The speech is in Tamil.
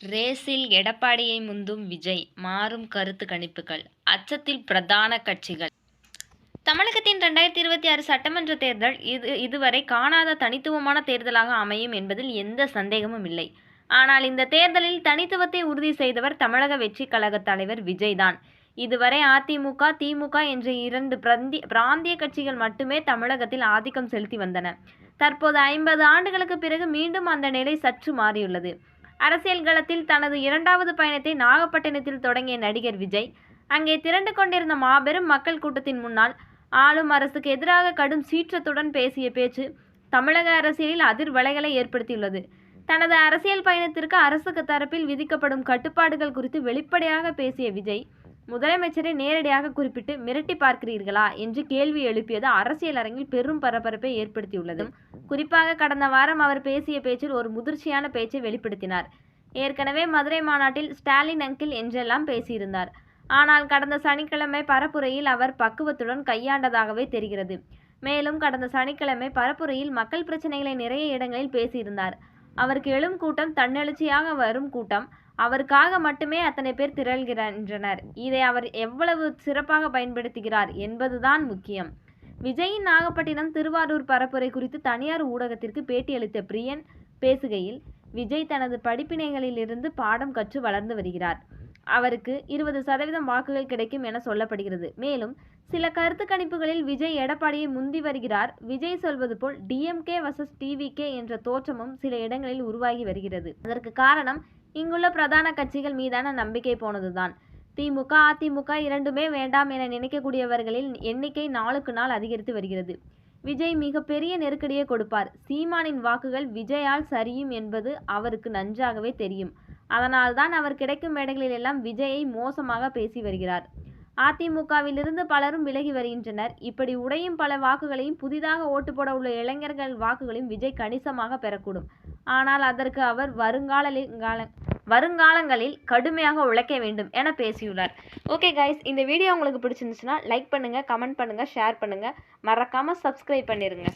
ரேஸில் எடப்பாடியை முந்தும் விஜய் மாறும் கருத்து கணிப்புகள் அச்சத்தில் பிரதான கட்சிகள். தமிழகத்தின் ரெண்டாயிரத்தி இருபத்தி ஆறு சட்டமன்ற தேர்தல் இது இதுவரை காணாத தனித்துவமான தேர்தலாக அமையும் என்பதில் எந்த சந்தேகமும் இல்லை. ஆனால் இந்த தேர்தலில் தனித்துவத்தை உறுதி செய்தவர் தமிழக வெற்றி கழக தலைவர் விஜய்தான். இதுவரை அதிமுக திமுக என்ற இரண்டு பிரந்தி பிராந்திய கட்சிகள் மட்டுமே தமிழகத்தில் ஆதிக்கம் செலுத்தி வந்தன. தற்போது ஐம்பது ஆண்டுகளுக்கு பிறகு மீண்டும் அந்த நிலை சற்று மாறியுள்ளது. அரசியல் களத்தில் தனது இரண்டாவது பயணத்தை நாகப்பட்டினத்தில் தொடங்கிய நடிகர் விஜய் அங்கே திரண்டு கொண்டிருந்த மாபெரும் மக்கள் கூட்டத்தின் முன்னால் ஆளும் அரசுக்கு எதிராக கடும் சீற்றத்துடன் பேசிய பேச்சு தமிழக அரசியலில் அதிர்வலைகளை ஏற்படுத்தியுள்ளது. தனது அரசியல் பயணத்திற்கு அரசுக்கு தரப்பில் விதிக்கப்படும் கட்டுப்பாடுகள் குறித்து வெளிப்படையாக பேசிய விஜய் முதலமைச்சரை நேரடியாக குறிப்பிட்டு மிரட்டி பார்க்கிறீர்களா என்று கேள்வி எழுப்பியது அரசியல் அரங்கில் பெரும் பரபரப்பை ஏற்படுத்தியுள்ளது. குறிப்பாக கடந்த வாரம் அவர் பேசிய பேச்சில் ஒரு முதிர்ச்சியான பேச்சை வெளிப்படுத்தினார். ஏற்கனவே மதுரை மாநாட்டில் ஸ்டாலின் அங்கிள் என்றெல்லாம் பேசியிருந்தார். ஆனால் கடந்த சனிக்கிழமை பரப்புரையில் அவர் பக்குவத்துடன் கையாண்டதாகவே தெரிகிறது. மேலும் கடந்த சனிக்கிழமை பரப்புரையில் மக்கள் பிரச்சனைகளை நிறைய இடங்களில் பேசியிருந்தார். அவருக்கு எழும் கூட்டம் தன்னெழுச்சியாக வரும் கூட்டம். அவருக்காக மட்டுமே அத்தனை பேர் திரள்கின்றனர். இதை அவர் எவ்வளவு சிறப்பாக பயன்படுத்துகிறார் என்பதுதான் முக்கியம். விஜயின் நாகப்பட்டினம் திருவாரூர் பரப்புரை குறித்து தனியார் ஊடகத்திற்கு பேட்டியளித்த பிரியன் பேசுகையில் விஜய் தனது படிப்பினைகளிலிருந்து பாடம் கற்று வளர்ந்து வருகிறார். அவருக்கு இருபது சதவீதம் வாக்குகள் கிடைக்கும் என சொல்லப்படுகிறது. மேலும் சில கருத்து கணிப்புகளில் விஜய் எடப்பாடியை முந்தி வருகிறார். விஜய் சொல்வது போல் டிஎம்கே வர்சஸ் டிவிகே என்ற தோற்றமும் சில இடங்களில் உருவாகி வருகிறது. அதற்கு காரணம் இங்குள்ள பிரதான கட்சிகள் மீதான நம்பிக்கை போனதுதான். திமுக அதிமுக இரண்டுமே வேண்டாம் என நினைக்கக்கூடியவர்களின் எண்ணிக்கை நாளுக்கு நாள் அதிகரித்து வருகிறது. விஜய் மிகப்பெரிய நெருக்கடியை கொடுப்பார். சீமானின் வாக்குகள் விஜயால் சரியும் என்பது அவருக்கு நன்றாகவே தெரியும். அதனால்தான் அவர் கிடைக்கும் மேடைகளில் எல்லாம் விஜயை மோசமாக பேசி வருகிறார். அதிமுகவிலிருந்து பலரும் விலகி வருகின்றனர். இப்படி உடையும் பல வாக்குகளையும் புதிதாக ஓட்டு போட உள்ள இளைஞர்கள் வாக்குகளையும் விஜய் கணிசமாக பெறக்கூடும். ஆனால் அதற்கு அவர் வருங்கால கால வருங்காலங்களில் கடுமையாக உழைக்க வேண்டும் என பேசியுள்ளார். ஓகே கைஸ் இந்த வீடியோ உங்களுக்கு பிடிச்சிருந்துச்சுன்னா லைக் பண்ணுங்கள் கமெண்ட் பண்ணுங்கள் ஷேர் பண்ணுங்கள் மறக்காமல் சப்ஸ்கிரைப் பண்ணிடுங்க